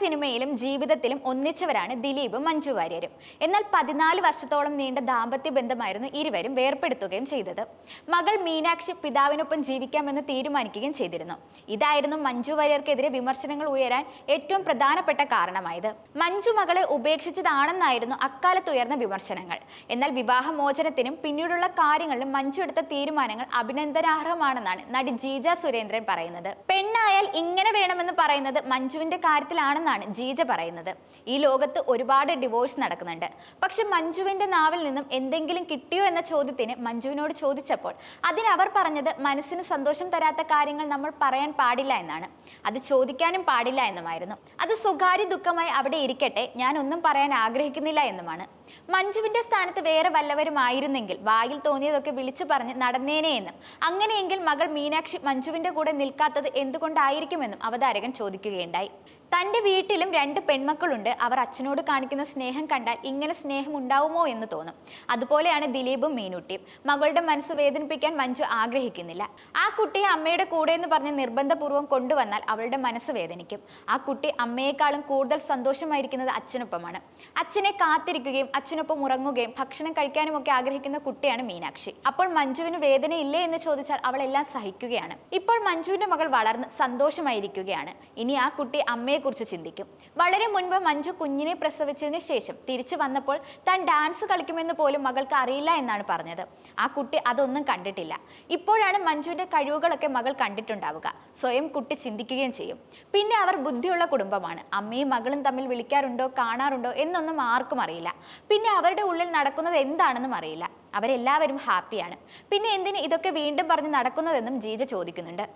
സിനിമയിലും ജീവിതത്തിലും ഒന്നിച്ചവരാണ് ദിലീപും മഞ്ജു വാര്യരും. എന്നാൽ പതിനാല് വർഷത്തോളം നീണ്ട ദാമ്പത്യ ബന്ധമായിരുന്നു ഇരുവരും വേർപ്പെടുത്തുകയും ചെയ്തത്. മകൾ മീനാക്ഷി പിതാവിനൊപ്പം ജീവിക്കാമെന്ന് തീരുമാനിക്കുകയും ചെയ്തിരുന്നു. ഇതായിരുന്നു മഞ്ജു വാര്യർക്കെതിരെ വിമർശനങ്ങൾ ഉയരാൻ ഏറ്റവും പ്രധാനപ്പെട്ട കാരണമായത്. മഞ്ജു മകളെ ഉപേക്ഷിച്ചതാണെന്നായിരുന്നു അക്കാലത്ത് ഉയർന്ന വിമർശനങ്ങൾ. എന്നാൽ വിവാഹമോചനത്തിനും പിന്നീടുള്ള കാര്യങ്ങളിലും മഞ്ജു എടുത്ത തീരുമാനങ്ങൾ അഭിനന്ദനാർഹമാണെന്നാണ് നടി ജീജ സുരേന്ദ്രൻ പറയുന്നത്. പെണ്ണായാൽ ഇങ്ങനെ വേണമെന്ന് പറയുന്നത് മഞ്ജുവിന്റെ കാര്യത്തിലാണെന്നാണ് ജീജ പറയുന്നത്. ഈ ലോകത്ത് ഒരുപാട് ഡിവോഴ്സ് നടക്കുന്നുണ്ട്. പക്ഷെ മഞ്ജുവിന്റെ നാവിൽ നിന്നും എന്തെങ്കിലും കിട്ടിയോ എന്ന ചോദ്യത്തിന് മഞ്ജുവിനോട് ചോദിച്ചപ്പോൾ അതിന് അവർ പറഞ്ഞത് മനസ്സിന് സന്തോഷം തരാത്ത കാര്യങ്ങൾ നമ്മൾ പറയാൻ പാടില്ല എന്നാണ്. അത് ചോദിക്കാനും പാടില്ല എന്നുമായിരുന്നു. അത് സ്വകാര്യ ദുഃഖമായി അവിടെ ഇരിക്കട്ടെ ഞാൻ ഒന്നും പറയാൻ ആഗ്രഹിക്കുന്നില്ല എന്നുമാണ്. മഞ്ജുവിന്റെ സ്ഥാനത്ത് വേറെ വല്ലവരുമായിരുന്നെങ്കിൽ വായിൽ തോന്നിയതൊക്കെ വിളിച്ചു പറഞ്ഞ് നടന്നേനെ എന്നും. അങ്ങനെയെങ്കിൽ മകൾ മീനാക്ഷി മഞ്ജുവിന്റെ കൂടെ നിൽക്കാത്തത് എന്തുകൊണ്ടായിരിക്കുമെന്നും അവതാരകൻ ചോദിക്കുകയുണ്ടായി. തന്റെ വീട്ടിലും രണ്ട് പെൺമക്കളുണ്ട്. അവർ അച്ഛനോട് കാണിക്കുന്ന സ്നേഹം കണ്ടാൽ ഇങ്ങനെ സ്നേഹം ഉണ്ടാവുമോ എന്ന് തോന്നും. അതുപോലെയാണ് ദിലീപും മീനുട്ടിയും മകളുടെ മനസ്സ് വേദനിപ്പിക്കാൻ മഞ്ജു ആഗ്രഹിക്കുന്നില്ല. ആ കുട്ടിയെ അമ്മയുടെ കൂടെ എന്ന് പറഞ്ഞ് നിർബന്ധപൂർവം കൊണ്ടുവന്നാൽ അവളുടെ മനസ്സ് വേദനിക്കും. ആ കുട്ടി അമ്മയെക്കാളും കൂടുതൽ സന്തോഷമായിരിക്കുന്നത് അച്ഛനൊപ്പമാണ്. അച്ഛനെ കാത്തിരിക്കുകയും അച്ഛനൊപ്പം ഉറങ്ങുകയും ഭക്ഷണം കഴിക്കാനും ഒക്കെ ആഗ്രഹിക്കുന്ന കുട്ടിയാണ് മീനാക്ഷി. അപ്പോൾ മഞ്ജുവിന് വേദനയില്ലേ എന്ന് ചോദിച്ചാൽ അവളെല്ലാം സഹിക്കുകയാണ്. ഇപ്പോൾ മഞ്ജുവിന്റെ മകൾ വളർന്ന് സന്തോഷമായിരിക്കുകയാണ്. ഇനി ആ കുട്ടി അമ്മയെക്കുറിച്ച് ചിന്തിക്കും. വളരെ മുൻപ് മഞ്ജു കുഞ്ഞിനെ പ്രസവിച്ചതിന് ശേഷം തിരിച്ചു വന്നപ്പോൾ താൻ ഡാൻസ് കളിക്കുമെന്ന് പോലും മകൾക്ക് അറിയില്ല എന്നാണ് പറഞ്ഞത്. ആ കുട്ടി അതൊന്നും കണ്ടിട്ടില്ല. ഇപ്പോഴാണ് മഞ്ജുവിന്റെ കഴിവുകളൊക്കെ മകൾ കണ്ടിട്ടുണ്ടാവുക. സ്വയം കുട്ടി ചിന്തിക്കുകയും ചെയ്യും. പിന്നെ അവർ ബുദ്ധിയുള്ള കുടുംബമാണ്. അമ്മയും മകളും തമ്മിൽ വിളിക്കാറുണ്ടോ കാണാറുണ്ടോ എന്നൊന്നും ആർക്കും അറിയില്ല. പിന്നെ അവരുടെ ഉള്ളിൽ നടക്കുന്നത് എന്താണെന്നും അറിയില്ല. അവരെല്ലാവരും ഹാപ്പിയാണ്. പിന്നെ എന്തിന് ഇതൊക്കെ വീണ്ടും പറഞ്ഞ് നടക്കുന്നതെന്നും ജീജ ചോദിക്കുന്നുണ്ട്.